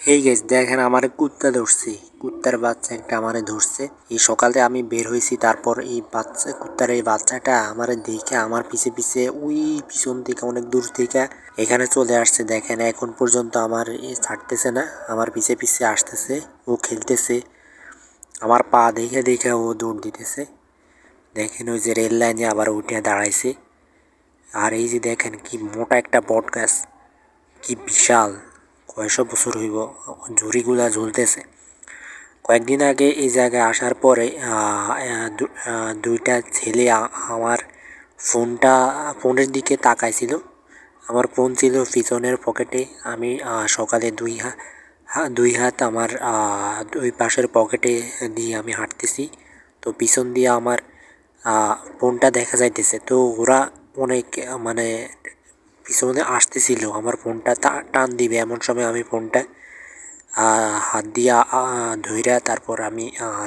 হেই গেছ দেখেন আমার কুত্তা ধরছে। কুত্তার বাচ্চা একটা আমারে ধরছে। এই সকালে আমি বের হয়েছি, তারপর এই বাচ্চা, কুত্তার এই বাচ্চাটা আমারে দেখে, আমার পিছে পিছে ওই পিছন থেকে, অনেক দূর থেকে এখানে চলে আসছে। দেখেন, এখন পর্যন্ত আমার ছাড়তেছে না, আমার পিছে পিছে আসতেছে, ও খেলতেছে। আমার পা দেখে দেখে ও দৌড় দিতেছে। দেখেন, ওই যে রেল লাইনে আবার উঠে দাঁড়াইছে। আর এই যে দেখেন, কি মোটা একটা বট গাছ, কি বিশাল। কয়শো বছর হইব ঝুড়িগুলা ঝুলতেছে কয়েকদিন আগে এই জায়গায় আসার পরে দুইটা ছেলে আমার ফোনটা, ফোনের দিকে তাকাইছিল। আমার ফোন ছিল পিছনের পকেটে। আমি সকালে দুই হাত দুই হাত আমার দুই পাশের পকেটে দিয়ে আমি হাঁটতেছি। তো পিছন দিয়ে আমার ফোনটা দেখা যাইতেছে। তো ওরা অনেক মানে পিছনে আসতেছিল, আমার ফোনটা টান দিবে এমন সময় আমি ফোনটা হাত দিয়া ধইরা তারপর আমি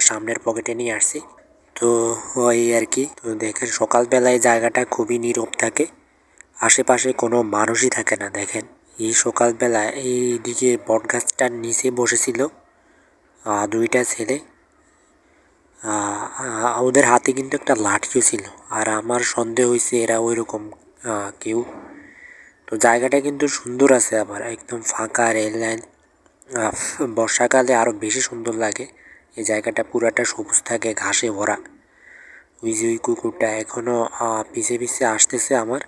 সামনের পকেটে নিয়ে আসছি। তো ওই আর কি, তো দেখেন সকালবেলায় জায়গাটা খুবই নীরব থাকে, আশেপাশে কোনো মানুষই থাকে না, দেখেন। এই সকালবেলায় এইদিকে বটগাছটার নিচে বসেছিল দুইটা ছেলে ওদের হাতে কিন্তু একটা লাঠিও ছিল, আর আমার সন্দেহ হয়েছে এরা ওই রকম কেউ তো জায়গাটা কিন্তু সুন্দর আছে আবার, একদম ফাঁকা রেল লাইন বর্ষাকালে আরও বেশি সুন্দর লাগে। এই জায়গাটা পুরাটা সবুজ থাকে, ঘাসে ভরা। ওই যে ওই কুকুরটা এখনও পিছে পিছে আসতেছে আমার।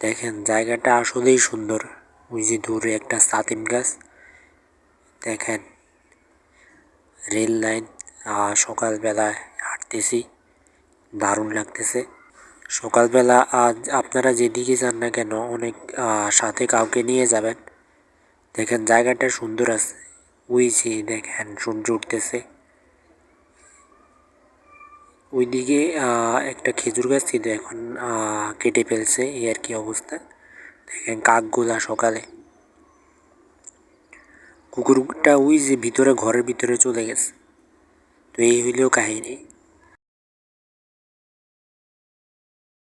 দেখেন, জায়গাটা আসলেই সুন্দর। ওই যে দূরে একটা সাতিম গাছ। দেখেন রেল লাইন সকালবেলায় হাঁটতেছি। দারুণ লাগতেছে। সকালবেলা আজ আপনারা যেদিকে যান না কেন, অনেক সাথে কাউকে নিয়ে যাবেন। দেখেন জায়গাটা সুন্দর আছে। যে দেখেন সূর্য উঠতেছে। ওইদিকে একটা খেজুর গাছ ছিল এখন কেটে ফেলছে। এই আর কি অবস্থা। দেখেন কাকগুলা সকালে। কুকুরটা ওই যে ভিতরে, ঘরের ভিতরে চলে গেছে। তো এই হইলেও কাহিনী।